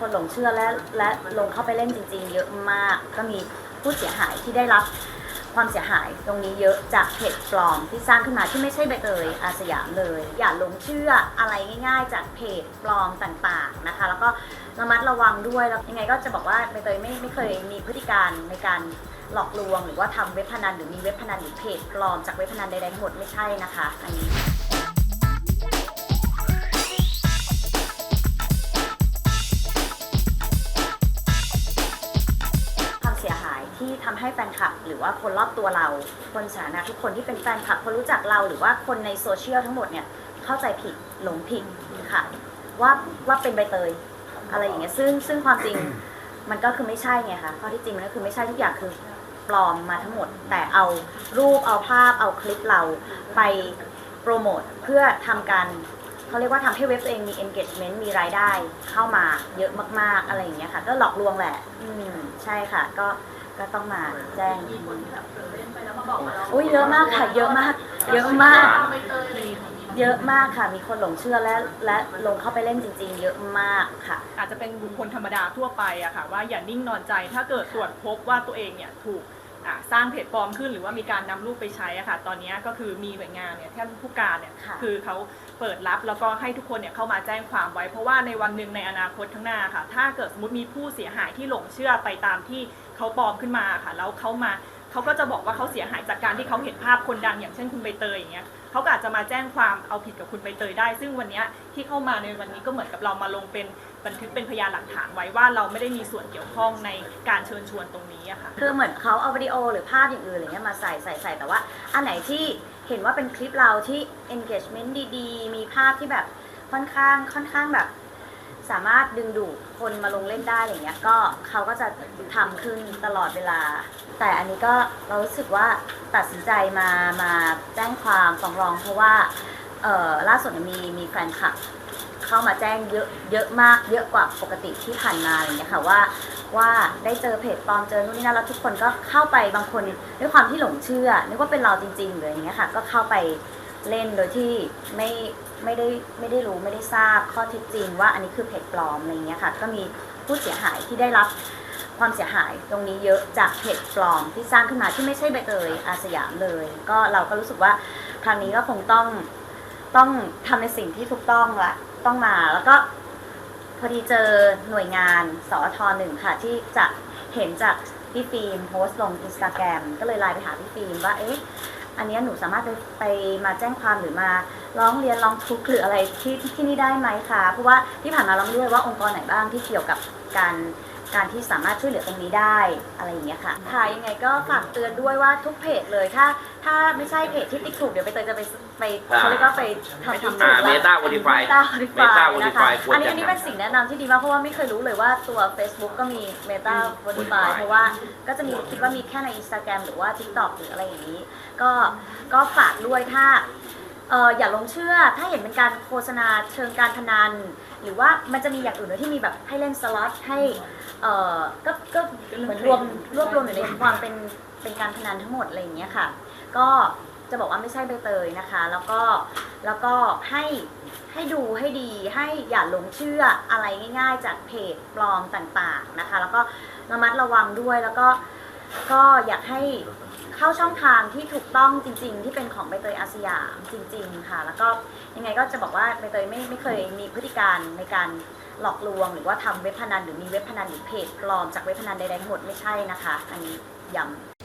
คนหลงเชื่อและและลงเข้าไปเล่นจริง ๆ เยอะมาก ก็มีผู้เสียหายที่ได้รับความเสียหายตรงนี้เยอะจากเพจปลอมที่สร้างขึ้นมาที่ไม่ใช่ใบเตยอาสยามเลย อย่าหลงเชื่ออะไรง่าย ๆ จากเพจปลอมต่างๆนะคะ แล้วก็ระมัดระวังด้วยแล้วยังไงก็จะบอกว่าใบเตยไม่ไม่เคยมีพฤติการในการหลอกลวง หรือว่าทำเว็บพนันหรือมีเว็บพนันหรือเพจปลอมจากเว็บพนันใดๆทั้งหมดไม่ใช่นะคะอันนี้ ที่ทำให้แฟนคลับ หรือว่าคนรอบตัวเรา คนสาธารณะทุกคนที่เป็นแฟนคลับคนรู้จักเรา หรือว่าคนในโซเชียลทั้งหมดเนี่ยเข้าใจผิดหลงผิดค่ะ ว่าว่าเป็นใบเตยอะไรอย่างเงี้ยซึ่งซึ่งความจริงมันก็คือไม่ใช่ไงคะข้อที่จริงมันก็คือไม่ใช่ทุกอย่างคือปลอมมาทั้งหมด แต่เอารูปเอาภาพเอาคลิปเราไปโปรโมทเพื่อทำการเขาเรียกว่าทำให้เว็บตัวเองมี engagement มีรายได้เข้ามาเยอะมาก ๆ อะไรอย่างเงี้ยค่ะ ก็หลอกลวงแหละ อืมใช่ค่ะ ก็ ก็ต้องมาแจ้งอุ้ยเยอะมากค่ะ เยอะมาก เยอะมาก เยอะมากค่ะ มีคนหลงเชื่อและและลงเข้าไปเล่นจริง ๆ เยอะมากค่ะ อาจจะเป็นบุคคลธรรมดาทั่วไปอะค่ะ ว่าอย่านิ่งนอนใจถ้าเกิดตรวจพบว่าตัวเองเนี่ยถูกอ่า สร้างเพจปลอมขึ้นหรือว่ามีการนำรูปไปใช้อะค่ะ ตอนนี้ก็คือมีหน่วยงานเนี่ยท่านผู้การเนี่ยค่ะคือเขาเปิดรับแล้วก็ให้ทุกคนเนี่ยเข้ามาแจ้งความไว้ เพราะว่าในวันหนึ่งในอนาคตข้างหน้าค่ะ ถ้าเกิดสมมติมีผู้เสียหายที่หลงเชื่อไปตามที่เขาปลอมขึ้นมาค่ะแล้วเขามาเขาก็จะบอกว่าเขาเสียหายจากการที่เขาเห็นภาพคนดังอย่างเช่นคุณใบเตยอย่างเงี้ยเขาก็อาจจะมาแจ้งความเอาผิดกับคุณใบเตยได้ ซึ่งวันเนี้ยที่เข้ามาในวันนี้ก็เหมือนกับเรามาลงเป็น บันทึกเป็นพยานหลักฐานไว้ว่าเราไม่ได้มีส่วนเกี่ยวข้องในการเชิญชวนตรงนี้อะค่ะคือเหมือนเขาเอาวิดีโอหรือภาพอย่างอื่นอะไรเงี้ยมาใส่ใส่ใส่แต่ว่า อันไหนที่เห็นว่าเป็นคลิปเราที่ engagement ดีๆ มีภาพที่แบบค่อนข้างค่อนข้างแบบ สามารถดึงดูดคนมาลงเล่นได้อะไรเงี้ยก็เขาก็จะทำขึ้นตลอดเวลา แต่อันนี้ก็เรารู้สึกว่าตัดสินใจมามาแจ้งความฟ้องร้องเพราะว่าเอ่อล่าสุดมีมีแฟนคลับ เข้ามาแจ้งเยอะเยอะมากเยอะกว่าปกติที่ผ่านมาอะไรเงี้ยค่ะว่าว่าได้เจอเพจปลอมเจอนู่นนี่นั่นแล้วทุกคนก็เข้าไปบางคนด้วยความที่หลงเชื่อนึกว่าเป็นเราจริงๆหรืออย่างเงี้ยค่ะ ก็เข้าไปเล่นโดยที่ไม่ไม่ได้ไม่ได้รู้ไม่ได้ทราบข้อเท็จจริง ว่าอันนี้คือเพจปลอมอะไรเงี้ยค่ะ ก็มีผู้เสียหายที่ได้รับความเสียหายตรงนี้เยอะจากเพจปลอมที่สร้างขึ้นมาที่ไม่ใช่ใบเตยอาสยามเลย ก็เราก็รู้สึกว่าครั้งนี้ก็คงต้องต้องทำในสิ่งที่ถูกต้องละ ต้องมาแล้วก็พอดีเจอหน่วยงานสอทหนึ่งค่ะ ที่จะเห็นจากพี่ฟิล์มโพสต์ลงอินสตาแกรมก็เลยไลน์ไปหาพี่ฟิล์มว่าเอ๊ะอันนี้หนูสามารถไปไปมาแจ้งความหรือมาร้องเรียนร้องทุกข์หรืออะไรที่ที่นี่ได้ไหมคะเพราะว่าที่ผ่านมาเราไม่รู้เลยว่าองค์กรไหนบ้างที่เกี่ยวกับการ การที่สามารถช่วยเหลือตรงนี้ได้อะไรอย่างเงี้ยค่ะค่ะยังไงก็ฝากเตือนด้วยว่าทุกเพจเลยถ้า ถ้าไม่ใช่เพจที่ติ๊กถูกเดี๋ยวไปเตยจะไปไปเขาเรียกว่าไปทำทำอ่าถูกเมแล้วตา Verify เมตา Verify Meta นะคะ Verify ควรอันนี้จะอันนี้เป็นสิ่งแนะนำที่ดีมากเพราะว่าไม่เคยรู้เลยว่าตัว Facebook ก็มี Meta Verify Verify เพราะว่าก็จะมีคิดว่ามีแค่ใน Instagram หรือว่า TikTok หรืออะไรอย่างนี้ ก็ก็ฝากด้วยถ้า เอออย่าลงเชื่อถ้าเห็นเป็นการโฆษณาเชิงการพนัน หรือว่ามันจะมีอย่างอื่นด้วยที่มีแบบให้เล่นสล็อตให้เออก็ก็เหมือนรวมรวบรวมอยู่ในความเป็นเป็นการพนันทั้งหมดอะไรอย่างเงี้ยค่ะ ก็จะบอกว่าไม่ใช่ใบเตยนะคะ แล้วก็แล้วก็ให้ให้ดูให้ดีให้อย่าหลงเชื่ออะไรง่าย ๆ จากเพจปลอมต่างๆนะคะ แล้วก็ระมัดระวังด้วยแล้วก็ ก็อยากให้เข้าช่องทางที่ถูกต้องจริง ๆ ที่เป็นของใบเตยอาสยามจริง ๆ ค่ะ แล้วก็ยังไงก็จะบอกว่าใบเตยไม่ไม่เคยมีพฤติการในการหลอกลวง หรือว่าทำเว็บพนันหรือมีเว็บพนันหรือเพจปลอมจากเว็บพนันใดๆทั้งหมดไม่ใช่นะคะ อันนี้ย้ำ